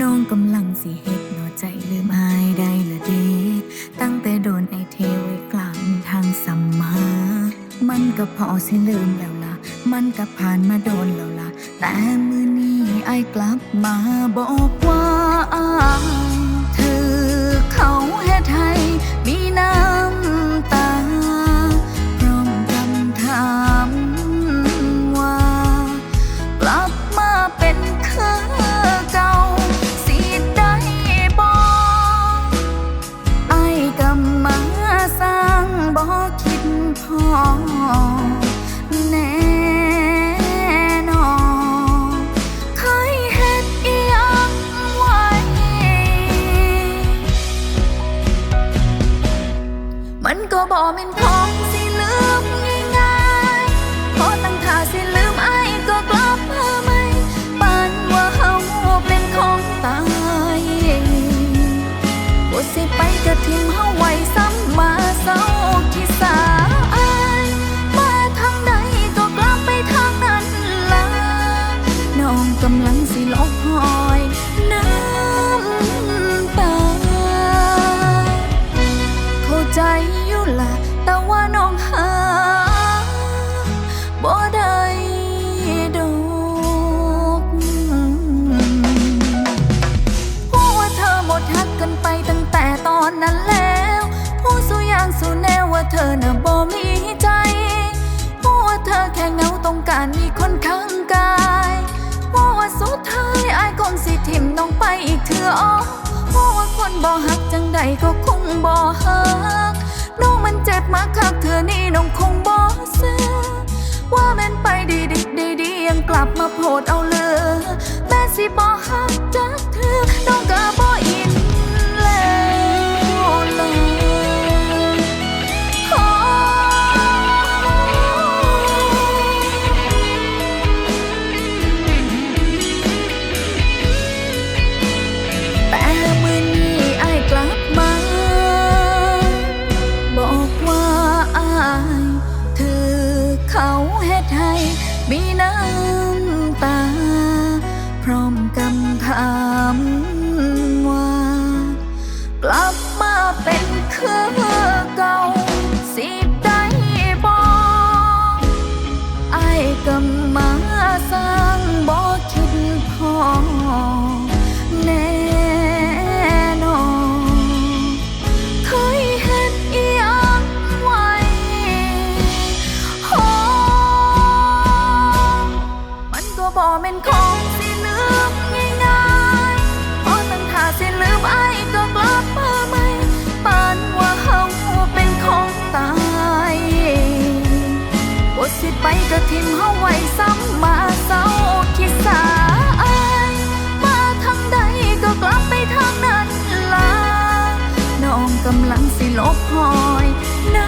น้องกำลังสิเฮ็ดหนอใจลืมอายได้ละเดตั้งแต่โดนไอเทไว้กลางทางสัมมา มันก็พอสิลืมแล้วล่ะ มันก็ผ่านมาโดนแล้วล่ะ แต่มือนี้ไอกลับมาบอก อ ธอน่ะบ่มีใจหัวเธอแค่เหงาต้องการมีคนข้างกายหัว่าสุดท้ายอายคงสิทิมน้องไปอีกเธออ้อเพราะว่าคนบ่หักจังใดก็คงบ่หักน้องมันเจ็บมากคักเธอนี่น้องคงบ่ มีน้ำตา พร้อมกำถาม สิไปก็ทิมเฮาไว้ซ้ำมาเศร้าคิดสาอายมาทางใดก็กลับไปทางนั้นล่ะน้องกำลังสิลบหอยน้